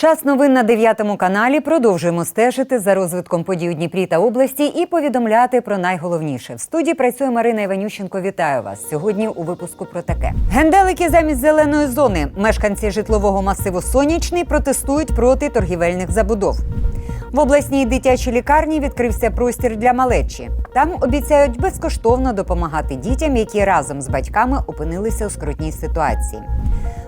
Час новин на 9 каналі. Продовжуємо стежити за розвитком подій у Дніпрі та області і повідомляти про найголовніше. В студії працює Марина Іванющенко. Вітаю вас сьогодні. У випуску про таке генделики замість зеленої зони. Мешканці житлового масиву Сонячний протестують проти торгівельних забудов. В обласній дитячій лікарні відкрився простір для малечі. Там обіцяють безкоштовно допомагати дітям, які разом з батьками опинилися у скрутній ситуації.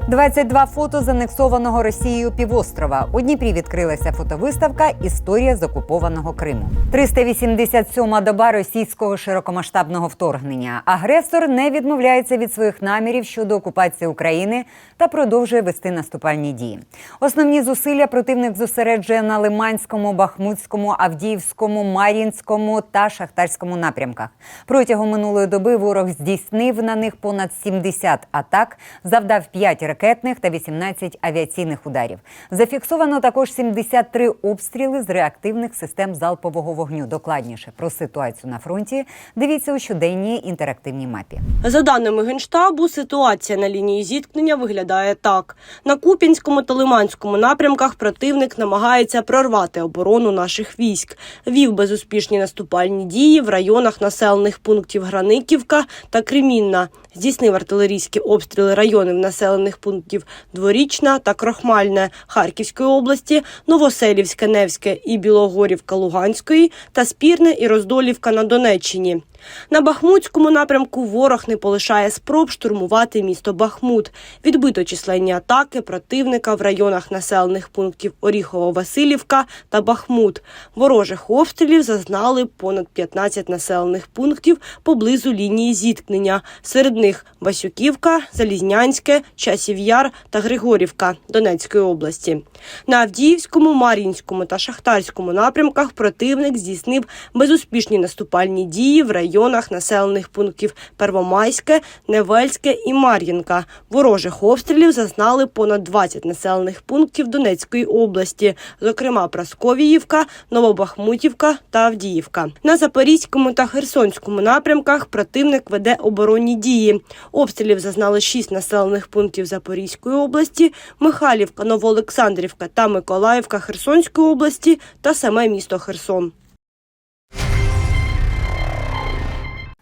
22 фото з анексованого Росією півострова. У Дніпрі відкрилася фотовиставка Історія з окупованого Криму. 387-ма доба російського широкомасштабного вторгнення. Агресор не відмовляється від своїх намірів щодо окупації України та продовжує вести наступальні дії. Основні зусилля противник зосереджує на Лиманському, Бахмутському, Авдіївському, Мар'їнському та Шахтарському напрямках. Протягом минулої доби ворог здійснив на них понад 70 атак, завдав 5 ракетних та 18 авіаційних ударів. Зафіксовано також 73 обстріли з реактивних систем залпового вогню. Докладніше про ситуацію на фронті дивіться у щоденній інтерактивній мапі. За даними Генштабу, ситуація на лінії зіткнення виглядає так: на Куп'янському та Лиманському напрямках противник намагається прорвати оборону наших військ, вів безуспішні наступальні дії в районах населених пунктів Граниківка та Кремінна, здійснив артилерійські обстріли районів населених пунктів Дворічна та Крохмальне Харківської області, Новоселівське, Невське і Білогорівка Луганської та Спірне і Роздолівка на Донеччині. На Бахмутському напрямку ворог не полишає спроб штурмувати місто Бахмут. Відбито численні атаки противника в районах населених пунктів Оріхово-Василівка та Бахмут. Ворожих обстрілів зазнали понад 15 населених пунктів поблизу лінії зіткнення. Серед них Васюківка, Залізнянське, Часів Яр та Григорівка Донецької області. На Авдіївському, Мар'їнському та Шахтарському напрямках противник здійснив безуспішні наступальні дії в районах населених пунктів Первомайське, Невельське і Мар'їнка. Ворожих обстрілів зазнали понад 20 населених пунктів Донецької області, зокрема Прасковіївка, Новобахмутівка та Авдіївка. На Запорізькому та Херсонському напрямках противник веде оборонні дії. Обстрілів зазнали шість населених пунктів Запорізької області, Михайлівка, Новоолександрівка та Миколаївка Херсонської області та саме місто Херсон.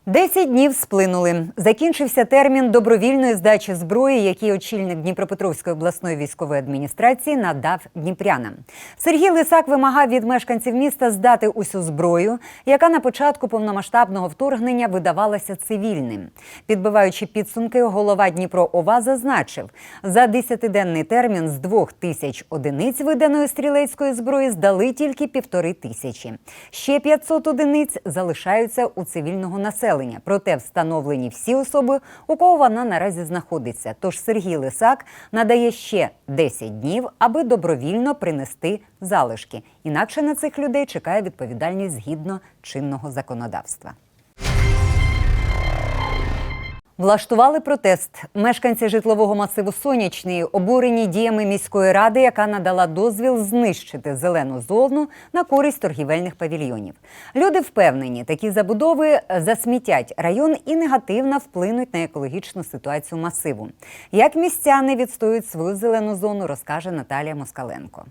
Десять днів сплинули. Закінчився термін добровільної здачі зброї, який очільник Дніпропетровської обласної військової адміністрації надав дніпрянам. Сергій Лисак вимагав від мешканців міста здати усю зброю, яка на початку повномасштабного вторгнення видавалася цивільним. Підбиваючи підсумки, голова Дніпро ОВА зазначив, за десятиденний термін з двох тисяч одиниць виданої стрілецької зброї здали тільки півтори тисячі. Ще 500 одиниць залишаються у цивільного населення. Проте встановлені всі особи, у кого вона наразі знаходиться. Тож Сергій Лисак надає ще 10 днів, аби добровільно принести залишки. Інакше на цих людей чекає відповідальність згідно чинного законодавства. Влаштували протест. Мешканці житлового масиву Сонячний обурені діями міської ради, яка надала дозвіл знищити зелену зону на користь торгівельних павільйонів. Люди впевнені, такі забудови засмітять район і негативно вплинуть на екологічну ситуацію масиву. Як містяни відстоюють свою зелену зону, розкаже Наталія Москаленко.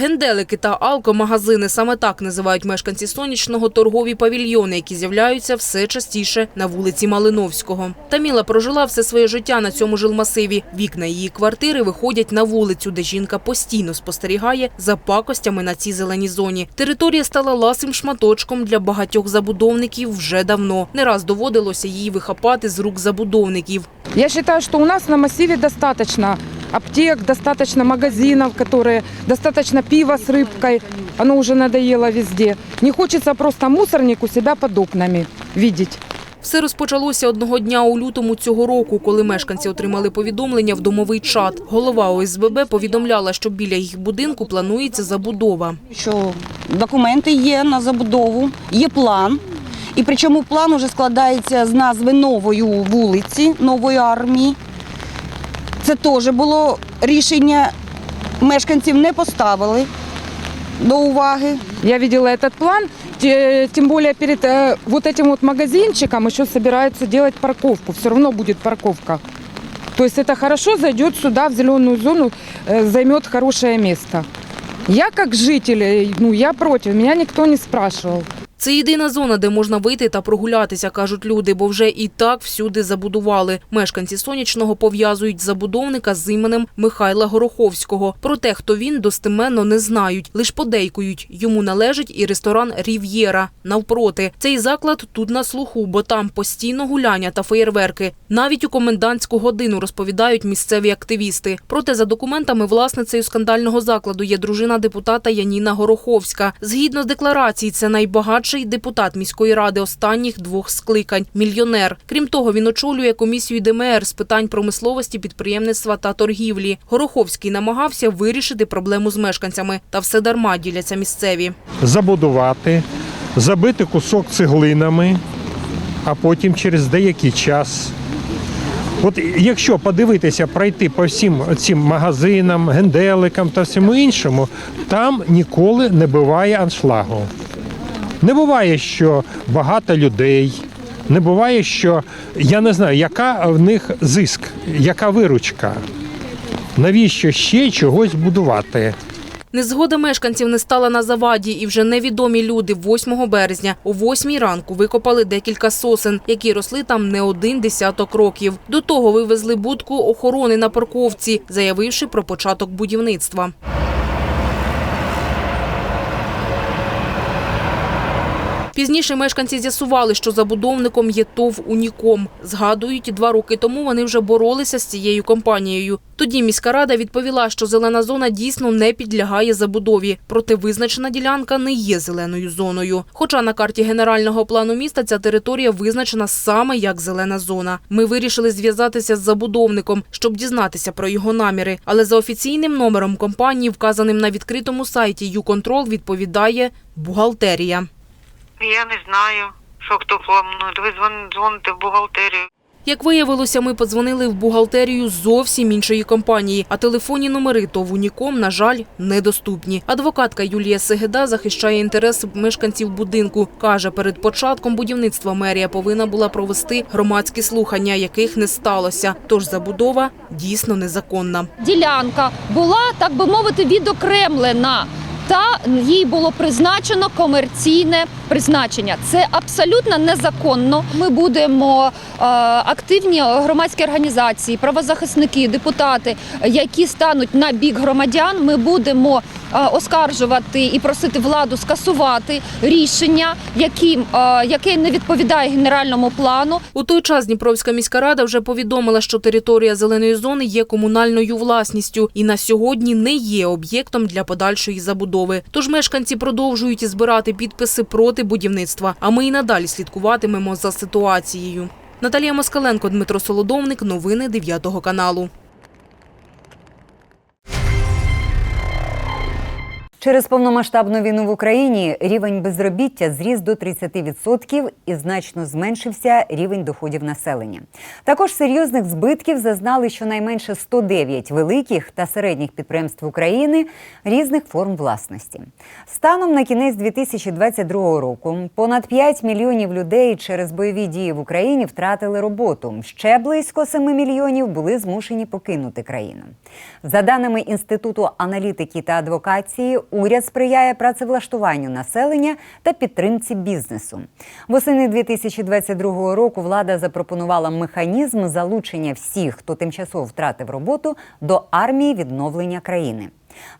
Генделики та алкомагазини – саме так називають мешканці сонячного торгові павільйони, які з'являються все частіше на вулиці Малиновського. Таміла прожила все своє життя на цьому жилмасиві. Вікна її квартири виходять на вулицю, де жінка постійно спостерігає за пакостями на цій зеленій зоні. Територія стала ласим шматочком для багатьох забудовників вже давно. Не раз доводилося її вихапати з рук забудовників. Я считаю, что у нас на массиве достаточно аптек, достаточно магазинов, которые достаточно пива с рыбкой. Оно уже надоело везде. Не хочется просто мусорник у себя под окнами видеть. Все розпочалося одного дня у лютому цього року, коли мешканці отримали повідомлення в домовий чат. Голова ОСББ повідомляла, що біля їх будинку планується забудова. що документи є на забудову, є план. І причому план вже складається з назви нової вулиці, нової армії. Це теж було рішення, мешканців не поставили до уваги. Я видела этот план, те- тем более перед э, вот этим вот магазинчиком еще собираются делать парковку. Все равно будет парковка. То есть это хорошо зайдет сюда, в зеленую зону, э, займет хорошее место. Я как житель, э, ну я против, меня никто не спрашивал. Це єдина зона, де можна вийти та прогулятися, кажуть люди, бо вже і так всюди забудували. Мешканці сонячного пов'язують забудовника з іменем Михайла Гороховського. Проте, хто він, достеменно не знають, лиш подейкують. Йому належить і ресторан Рів'єра. Навпроти, цей заклад тут на слуху, бо там постійно гуляння та феєрверки. Навіть у комендантську годину розповідають місцеві активісти. Проте за документами власницею скандального закладу є дружина депутата Яніна Гороховська. Згідно з декларації, це найбагатший депутат міської ради останніх двох скликань мільйонер. Крім того, він очолює комісію ДМР з питань промисловості, підприємництва та торгівлі. Гороховський намагався вирішити проблему з мешканцями, та все дарма діляться місцеві. забудувати, забити кусок цеглинами, а потім через деякий час. От якщо подивитися, пройти по всім цим магазинам, генделикам та всьому іншому, там ніколи не буває аншлагу. Не буває, що багато людей, не буває, що я не знаю, яка в них зиск, яка виручка. Навіщо ще чогось будувати? Незгода мешканців не стала на заваді, і вже невідомі люди 8 березня о 8 ранку викопали декілька сосен, які росли там не один десяток років. До того вивезли будку охорони на парковці, заявивши про початок будівництва. Пізніше мешканці з'ясували, що забудовником є ТОВ «Уніком». Згадують, два роки тому вони вже боролися з цією компанією. Тоді міська рада відповіла, що зелена зона дійсно не підлягає забудові, проте визначена ділянка не є зеленою зоною. Хоча на карті генерального плану міста ця територія визначена саме як зелена зона. Ми вирішили зв'язатися з забудовником, щоб дізнатися про його наміри. Але за офіційним номером компанії, вказаним на відкритому сайті «Юконтрол», відповідає бухгалтерія. Я не знаю, що хто планує. Ви дзвоните в бухгалтерію. Як виявилося, ми подзвонили в бухгалтерію зовсім іншої компанії, а телефонні номери ТОВ «Уніком», на жаль, недоступні. Адвокатка Юлія Сегеда захищає інтереси мешканців будинку. Каже, перед початком будівництва мерія повинна була провести громадські слухання, яких не сталося. Тож забудова дійсно незаконна. ділянка була, так би мовити, відокремлена. Та їй було призначено комерційне призначення. Це абсолютно незаконно. Ми будемо е, активні громадські організації, правозахисники, депутати, які стануть на бік громадян. Ми будемо е, оскаржувати і просити владу скасувати рішення, які, е, яке не відповідає генеральному плану. У той час Дніпровська міська рада вже повідомила, що територія зеленої зони є комунальною власністю і на сьогодні не є об'єктом для подальшої забудови. Тож мешканці продовжують збирати підписи проти будівництва. А ми і надалі слідкуватимемо за ситуацією. Наталія Москаленко, Дмитро Солодовник. Новини 9 каналу. Через повномасштабну війну в Україні рівень безробіття зріс до 30% і значно зменшився рівень доходів населення. Також серйозних збитків зазнали щонайменше 109 великих та середніх підприємств України різних форм власності. Станом на кінець 2022 року понад 5 мільйонів людей через бойові дії в Україні втратили роботу. Ще близько 7 мільйонів були змушені покинути країну. За даними Інституту аналітики та адвокації, уряд сприяє працевлаштуванню населення та підтримці бізнесу. Восени 2022 року влада запропонувала механізм залучення всіх, хто тимчасово втратив роботу, до армії відновлення країни.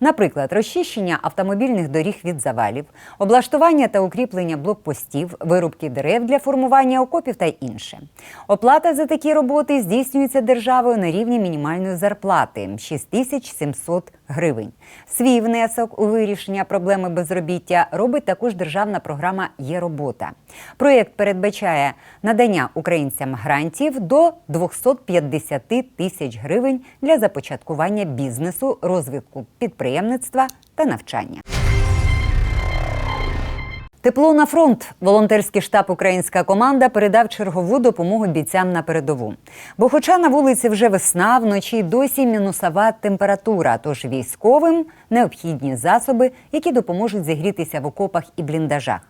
Наприклад, розчищення автомобільних доріг від завалів, облаштування та укріплення блокпостів, вирубки дерев для формування окопів та інше. Оплата за такі роботи здійснюється державою на рівні мінімальної зарплати 6700 гривень. Свій внесок у вирішення проблеми безробіття робить також державна програма Є робота. Проєкт передбачає надання українцям грантів до 250 тисяч гривень для започаткування бізнесу, розвитку підприємництва та навчання. Тепло на фронт. Волонтерський штаб Українська команда передав чергову допомогу бійцям на передову. Бо, хоча на вулиці вже весна, вночі досі мінусова температура, тож військовим необхідні засоби, які допоможуть зігрітися в окопах і бліндажах.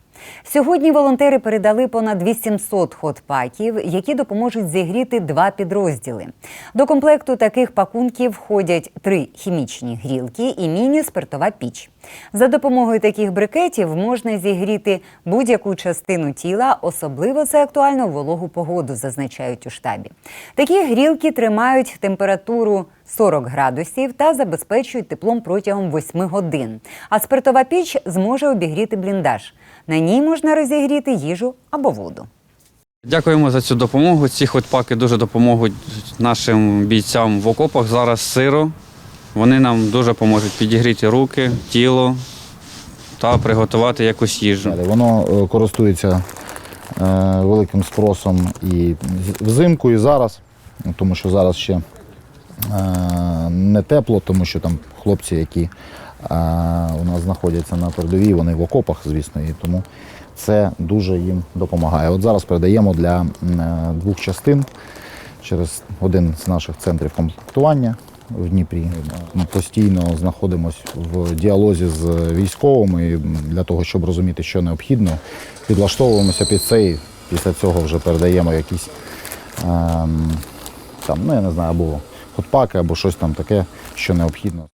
Сьогодні волонтери передали понад 800 хот-паків, які допоможуть зігріти два підрозділи. До комплекту таких пакунків входять три хімічні грілки і міні-спиртова піч. За допомогою таких брикетів можна зігріти будь-яку частину тіла, особливо це актуально в вологу погоду, зазначають у штабі. Такі грілки тримають температуру 40 градусів та забезпечують теплом протягом 8 годин. А спиртова піч зможе обігріти бліндаж. На ній можна розігріти їжу або воду. Дякуємо за цю допомогу. Ці хотпаки дуже допоможуть нашим бійцям в окопах. Зараз сиро. Вони нам дуже поможуть підігріти руки, тіло та приготувати якусь їжу. Воно е, користується е, великим спросом і взимку, і зараз, тому що зараз ще не тепло, тому що там хлопці, які е, у нас знаходяться на передовій, вони в окопах, звісно, і тому це дуже їм допомагає. От зараз передаємо для е, двох частин через один з наших центрів комплектування в Дніпрі. Ми постійно знаходимося в діалозі з військовими для того, щоб розуміти, що необхідно. Підлаштовуємося під це і після цього вже передаємо якісь ем, там, ну я не знаю, або хотпаки, або щось там таке, що необхідно.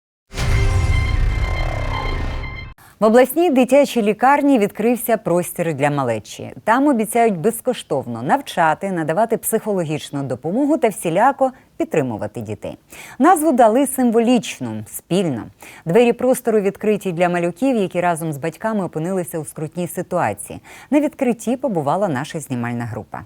В обласній дитячій лікарні відкрився простір для малечі. Там обіцяють безкоштовно навчати, надавати психологічну допомогу та всіляко підтримувати дітей. Назву дали символічну спільно. Двері простору відкриті для малюків, які разом з батьками опинилися у скрутній ситуації. На відкритті побувала наша знімальна група.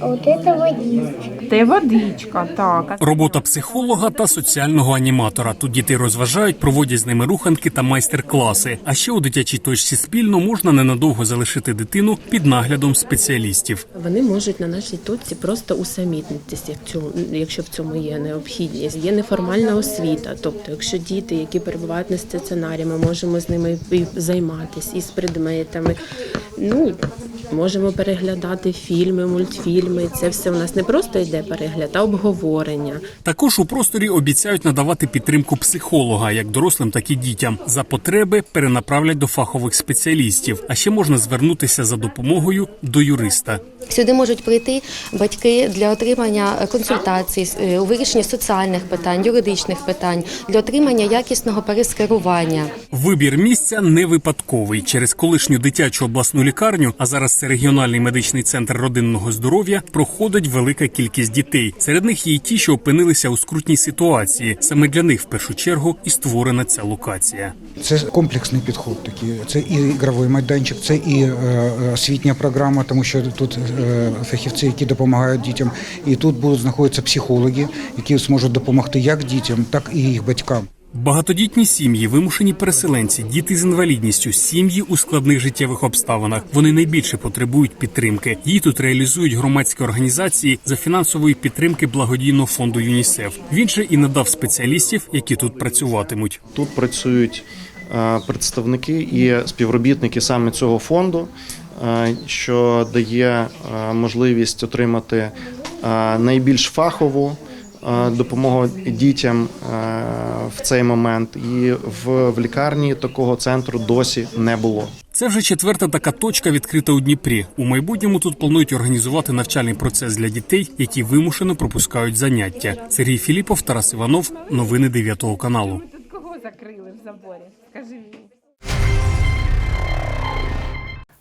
Вот это водичка. Це водичка, так. Робота психолога та соціального аніматора. Тут дітей розважають, проводять з ними руханки та майстер-класи. А ще у дитячій точці спільно можна ненадовго залишити дитину під наглядом спеціалістів. Вони можуть на нашій точці просто усамітнитися, якщо в цьому є необхідність. Є неформальна освіта. Тобто, якщо діти, які перебувають на стаціонарі, ми можемо з ними і займатися і з предметами. Ну можемо переглядати фільми, мультфільми. Це все у нас не просто йде перегляд, а обговорення. Також у просторі обіцяють надавати підтримку психолога як дорослим, так і дітям. За потреби перенаправлять до фахових спеціалістів. А ще можна звернутися за допомогою до юриста. Сюди можуть прийти батьки для отримання консультацій е, у вирішенні соціальних питань, юридичних питань, для отримання якісного перескерування. Вибір місця не випадковий. Через колишню дитячу обласну лікарню, а зараз це регіональний медичний центр родинного здоров'я, проходить велика кількість дітей. Серед них є й ті, що опинилися у скрутній ситуації. Саме для них в першу чергу і створена ця локація. Це комплексний підход. Такий. Це і ігровий майданчик, це і е, е, освітня програма, тому що тут фахівці, які допомагають дітям, і тут будуть знаходитися психологи, які зможуть допомогти як дітям, так і їх батькам. Багатодітні сім'ї, вимушені переселенці, діти з інвалідністю, сім'ї у складних життєвих обставинах. Вони найбільше потребують підтримки. Її тут реалізують громадські організації за фінансової підтримки благодійного фонду ЮНІСЕФ. Він же і надав спеціалістів, які тут працюватимуть. Тут працюють е, представники і співробітники саме цього фонду, е, що дає е, можливість отримати е, найбільш фахову е, допомогу дітям е, в цей момент. І в, в лікарні такого центру досі не було. Це вже четверта така точка відкрита у Дніпрі. У майбутньому тут планують організувати навчальний процес для дітей, які вимушено пропускають заняття. Сергій Філіпов, Тарас Іванов, новини 9 каналу. Кого закрили в заборі? Скажи мені.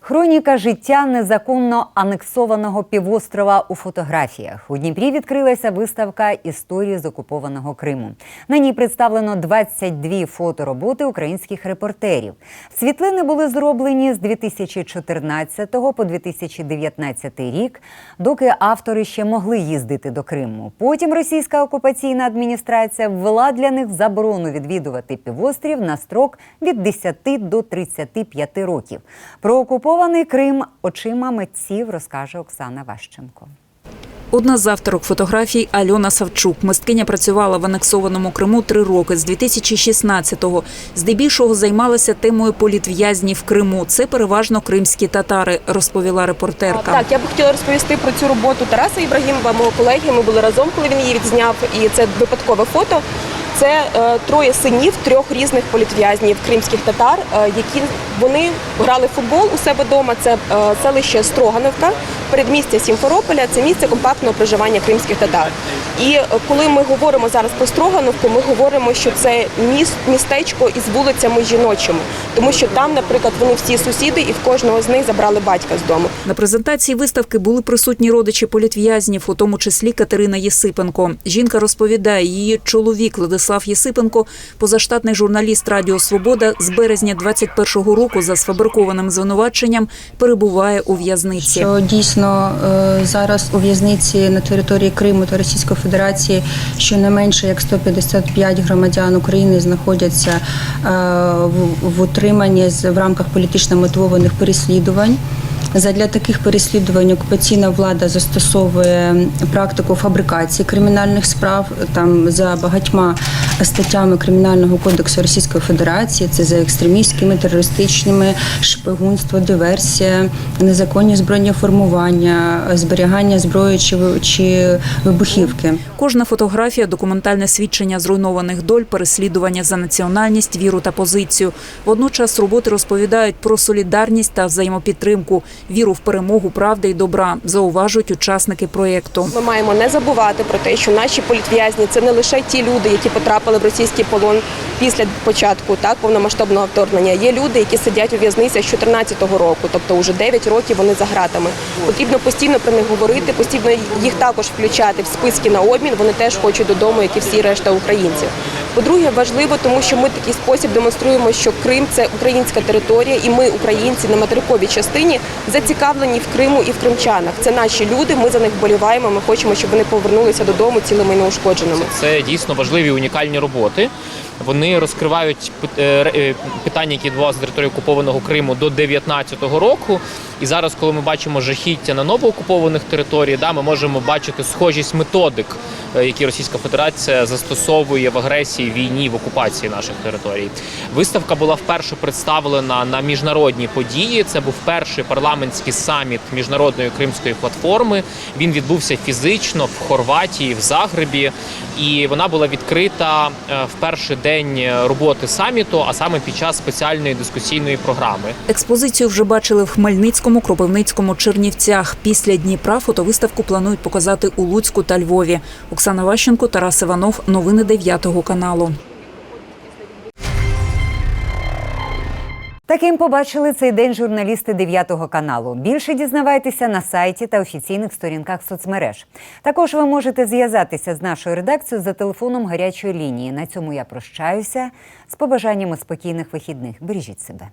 Хроніка життя незаконно анексованого півострова у фотографіях. У Дніпрі відкрилася виставка історії з окупованого Криму. На ній представлено 22 фотороботи українських репортерів. Світлини були зроблені з 2014 по 2019 рік, доки автори ще могли їздити до Криму. Потім російська окупаційна адміністрація ввела для них заборону відвідувати півострів на строк від 10 до 35 років. Про окупований Крим очима митців розкаже Оксана Ващенко. Одна з авторок фотографій Альона Савчук. Мисткиня працювала в анексованому Криму три роки з 2016-го. Здебільшого займалася темою політв'язнів в Криму. Це переважно кримські татари, розповіла репортерка. Так, я б хотіла розповісти про цю роботу Тараса Ібрагімова, мого колеги. Ми були разом, коли він її відзняв, і це випадкове фото. Це е, троє синів трьох різних політв'язнів кримських татар, е, які вони грали футбол у себе вдома. Це е, селище Строгановка, передмістя Сімферополя. Це місце компактного проживання кримських татар. І коли ми говоримо зараз про Строгановку, ми говоримо, що це міст, містечко із вулицями жіночими, тому що там, наприклад, вони всі сусіди, і в кожного з них забрали батька з дому. На презентації виставки були присутні родичі політв'язнів, у тому числі Катерина Єсипенко. Жінка розповідає, її чоловік Владислав Єсипенко, позаштатний журналіст Радіо Свобода, з березня 21-го року за сфабрикованим звинуваченням перебуває у в'язниці. Що дійсно е, зараз у в'язниці на території Криму та Російської Федерації щонайменше як 155 громадян України знаходяться е, в, утриманні в рамках політично мотивованих переслідувань. Задля таких переслідувань окупаційна влада застосовує практику фабрикації кримінальних справ там за багатьма статтями Кримінального кодексу Російської Федерації. Це за екстремістськими, терористичними, шпигунство, диверсія, незаконні збройні формування, зберігання зброї чи, чи вибухівки. Кожна фотографія документальне свідчення зруйнованих доль, переслідування за національність, віру та позицію. Водночас роботи розповідають про солідарність та взаємопідтримку, віру в перемогу правди і добра, зауважують учасники проєкту. Ми маємо не забувати про те, що наші політв'язні це не лише ті люди, які потрапили в російський полон після початку так повномасштабного вторгнення. Є люди, які сидять у в'язницях з 2014 року, тобто вже 9 років вони за гратами. Потрібно постійно про них говорити, постійно їх також включати в списки на обмін. Вони теж хочуть додому, як і всі решта українців. По-друге, важливо, тому що ми такий спосіб демонструємо, що Крим це українська територія, і ми, українці, на материковій частині зацікавлені в Криму і в кримчанах. Це наші люди. Ми за них вболіваємо. Ми хочемо, щоб вони повернулися додому цілими і неушкодженими. Це дійсно важливі унікальні роботи. Вони розкривають е, е, питання, які відбувалися на території окупованого Криму до 19-го року. І зараз, коли ми бачимо жахіття на новоокупованих територіях, да, ми можемо бачити схожість методик, які Російська Федерація застосовує в агресії, війні, в окупації наших територій. Виставка була вперше представлена на міжнародні події. Це був перший парламентський саміт міжнародної кримської платформи. Він відбувся фізично в Хорватії, в Загребі, і вона була відкрита е, в перший день роботи саміту, а саме під час спеціальної дискусійної програми. Експозицію вже бачили в Хмельницькому, Кропивницькому, Чернівцях. Після Дніпра фотовиставку планують показати у Луцьку та Львові. Оксана Ващенко, Тарас Іванов. Новини 9 каналу. Таким побачили цей день журналісти 9 каналу. Більше дізнавайтеся на сайті та офіційних сторінках соцмереж. Також ви можете зв'язатися з нашою редакцією за телефоном гарячої лінії. На цьому я прощаюся з побажаннями спокійних вихідних. Бережіть себе.